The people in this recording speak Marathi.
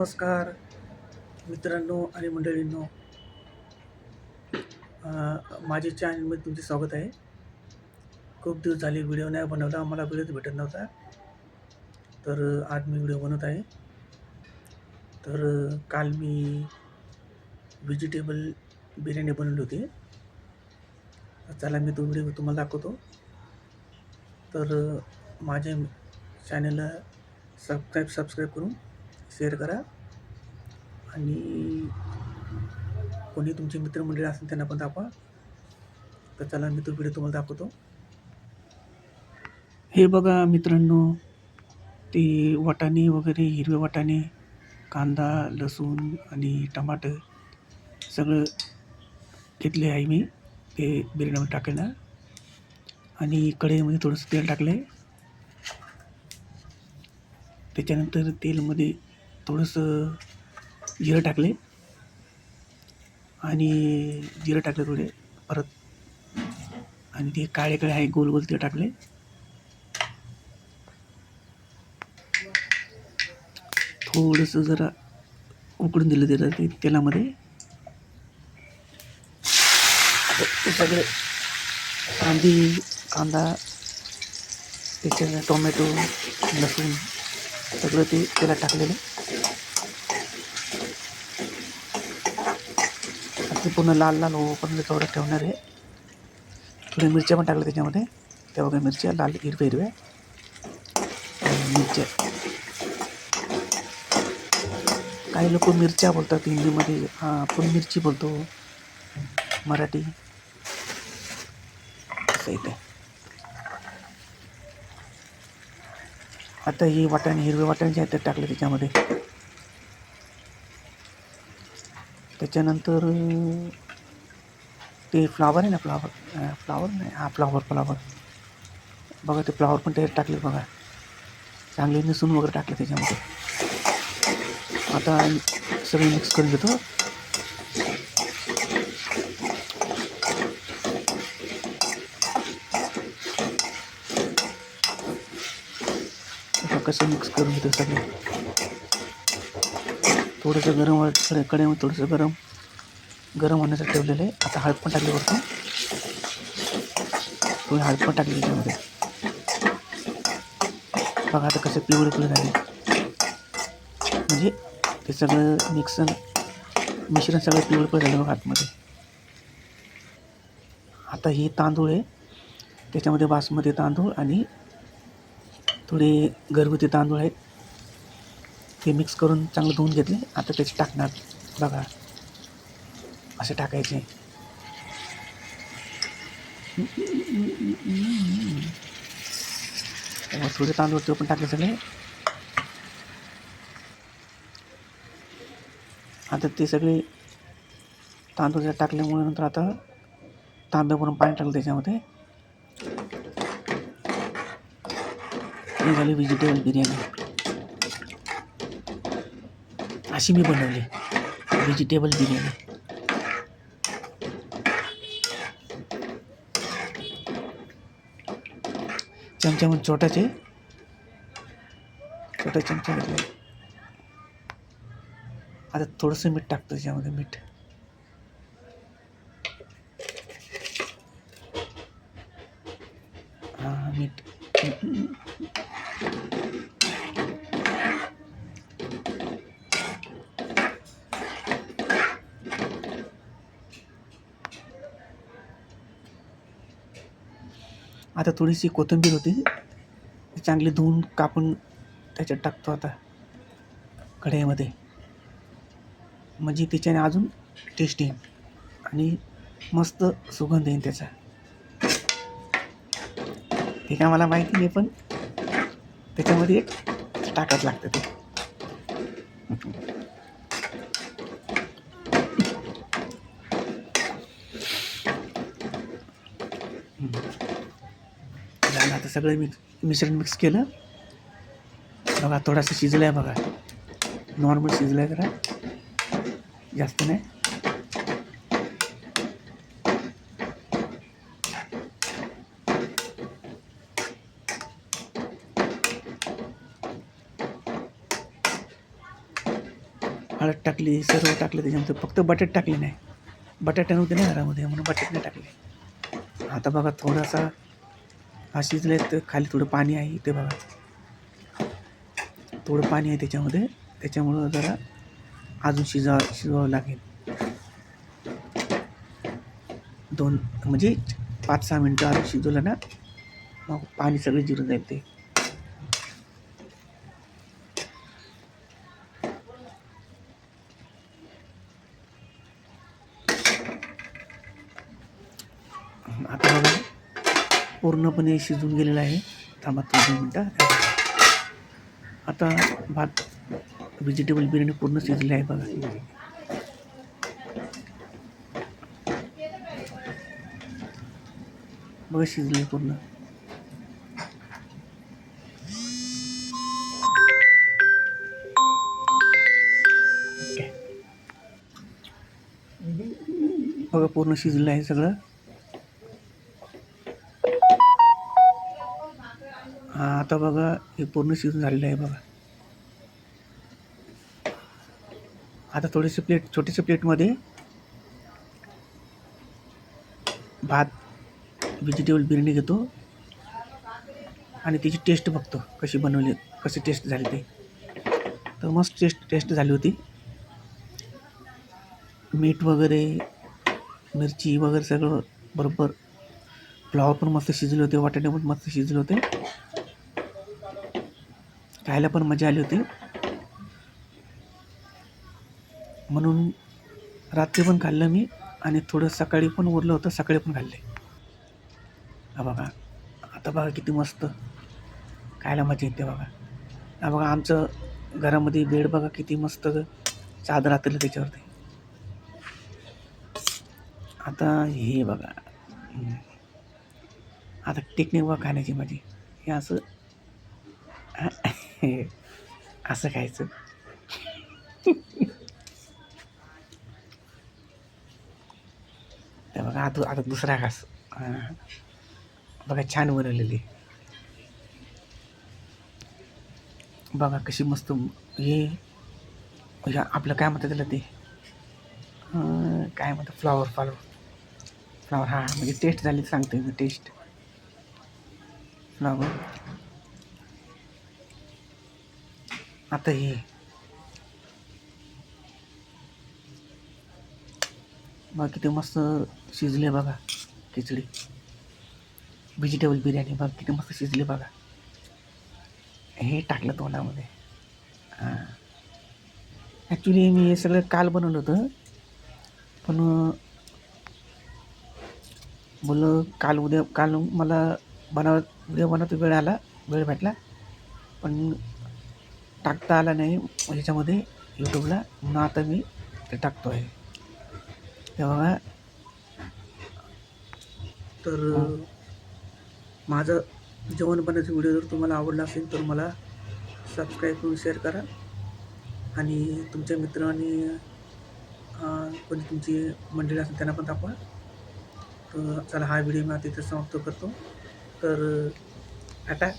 नमस्कार मित्रांनो आणि मंडळींनो. माझे चॅनलमध्ये तुमचे स्वागत आहे. खूप दिवस झाले व्हिडिओ नाही बनवला मला वेळच भेटत नव्हता. तर आज मी व्हिडिओ बनवत आहे. तर काल मी व्हेजिटेबल बिर्याणी बनवली होती. चला मी तो व्हिडिओ तुम्हाला दाखवतो. तर माझ्या चॅनलला सबस्क्राईब सबस्क्राईब करून शेअर करा. आणि कोणी तुमचे मित्रमंडळी असेल त्यांना पण दाखवा. तर चला मी तो व्हिडिओ तुम्हाला दाखवतो. हे बघा मित्रांनो ते वाटाणे वगैरे हिरवे वाटाणे कांदा लसूण आणि टमाटर सगळं घेतले आहे मी. ते बिर्याणीमध्ये टाकायला आणि कढईमध्ये थोडंसं तेल टाकलं आहे त्याच्यानंतर तेलमध्ये थोडंसं जिरं टाकले आणि जिरं टाकले थोडे परत. आणि ते काळे काळे आहे गोल गोल ते टाकले. थोडंसं जरा उकडून दिलं त्याला ते तेलामध्ये. ते सगळे कांदी कांदा त्याच्यात टोमॅटो लसूण सगळं ते त्याला टाकलेलं. ते पूर्ण लाल लाल होईपर्यंत तेवढं ठेवणार आहे. थोड्या मिरच्या पण टाकल्या त्याच्यामध्ये. त्या बघा मिरच्या लाल हिरव्या हिरव्या. मिरच्या. काही लोक मिरच्या बोलतात हिंदीमध्ये. हां आपण मिरची बोलतो. मराठी. असं इथे. आता ही वाटाणे हिरवे वाटाणे जे आहेत ते टाकले त्याच्यामध्ये. त्याच्यानंतर ते फ्लावर आहे ना फ्लावर फ्लावर नाही हा फ्लावर फ्लावर बघा ते फ्लावर पण त्याच्यात टाकले बघा. चांगले निसून वगैरे टाकले त्याच्यामध्ये. आता सगळे मिक्स करून घेतो. कसं मिक्स करून घेतो सगळे? थोडंसं गरम वा- कडे कडेमध्ये थोडंसं गरम गरम होण्यासाठी ठेवलेलं आहे. आता हळद पण टाकली वरतून. थोडी हळद पण टाकली त्याच्यामध्ये. बघा आता कसं पिवळे पिवळे झाले म्हणजे ते सगळं मिक्स मिश्रण सगळं पिवळे पिवळे झालं बघा आतमध्ये. आता हे तांदूळ आहे. त्याच्यामध्ये बासमती तांदूळ आणि थोडे घरगुती तांदूळ आहेत. ते मिक्स करून चांगलं धुवून घेतले. आता त्याचे टाकणार. बघा. असे टाकायचे. थोडे तांदूळ ते पण टाकले सगळे. आता ते सगळे तांदूळ टाकल्यामुळे नंतर आता तांबे भरून पाणी टाकलं त्याच्यामध्ये. झाली व्हेजिटेबल बिर्याणी. अशी मी बनवली. व्हेजिटेबल बिर्याणी. चमच्यामध्ये छोटाचे छोटा चमचा घेतला. आता थोडंसं मीठ टाकतो त्याच्यामध्ये मीठ. हां मीठ. आता थोडीशी कोथिंबीर होती. चांगली धुवून कापून त्याच्यात टाकतो आता कढईमध्ये. म्हणजे त्याच्याने अजून टेस्ट येईल आणि मस्त सुगंध येईल त्याचा. ते काय मला माहिती नाही पण त्याच्यामध्ये एक टाकायचं लागतं ते. झालं आता मिक्स मिश्रण मिक्स केलं. बघा, थोडासा शिजलं आहे बघा. नॉर्मल शिजलं आहे जरा. जास्त नाही. हळद टाकली, सर्व टाकलं त्याच्यामध्ये फक्त बटाटे टाकले नाही. बटाटे नव्हते ना घरामध्ये, म्हणून बटाटे नाही टाकले. आता बघा, थोडासा हा शिजले तर खाली थोडं पाणी आहे ते बघा. थोडं पाणी आहे त्याच्यामध्ये. त्याच्यामुळं जरा अजून शिजवा शिजवावं लागेल. दोन म्हणजे पाच सहा मिनटं अजून शिजवलं ना मग पाणी सगळं जिरून जाईल ते आता बघा पूर्णपणे शिजून गेलेलं आहे. थांबा दोन मिनटं. आता भात व्हेजिटेबल बिर्याणी पूर्ण शिजली आहे बघा. बघा शिजली पूर्ण. बघा पूर्ण शिजलं आहे सगळं. आता बघा हे पूर्ण शिजून झालेलं आहे बघा. आता थोडेसे प्लेट छोटेसे प्लेटमध्ये भात व्हेजिटेबल बिर्याणी घेतो. आणि त्याची टेस्ट बघतो कशी बनवली कशी टेस्ट झाली ते. तर मस्त टेस्ट टेस्ट झाली होती. मीठ वगैरे मिरची वगैरे सगळं बरोबर. फ्लॉवर पण मस्त शिजले होते वाटाणे पण मस्त शिजले होते. खायला पण मजा आली होती. म्हणून रात्री पण खाल्लं मी आणि थोडं सकाळी पण उरलं होतं सकाळी पण खाल्ले. हा बघा आता बघा किती मस्त खायला मजा येते बघा. हा बघा आमचं घरामध्ये बेड बघा किती मस्त चादर आतलं त्याच्यावरती. आता हे बघा. आता टेक्निक बघा खाण्याची माझी. हे असं. असं खायचं. ते बघा आता आता दुसरा घास. बघा छान बनवलेली. बघा कशी मस्त हे. म्हणजे आपलं काय म्हणतात त्याला ते? काय म्हणतात? Flower flower. फ्लॉवर हां म्हणजे टेस्ट झाली सांगते मी टेस्ट फ्लॉवर. आता हे. बघा किती मस्त शिजले बघा खिचडी. व्हेजिटेबल बिर्याणी बघा किती मस्त शिजली बघा. हे टाकलं तोंडामध्ये. हां. ॲक्च्युली मी हे सगळं काल बनवलं होतं पण बोललं काल उद्या काल मला बनव उद्या बनवतो वेळ आला वेळ भेटला. पण टाकता आला नाही. ह्याच्यामध्ये यूट्यूबला म्हणून आता मी ते टाकतो आहे. तेव्हा तर माझं जेवण बनवायचा व्हिडिओ जर तुम्हाला आवडला असेल तर मला सबस्क्राईब करून शेअर करा. आणि तुमच्या मित्र आणि अं, कोणी तुमची मंडळी असेल त्यांना पण दाखवा. तर चला हा व्हिडिओ मी आता इथे समाप्त करतो. तर टाटा.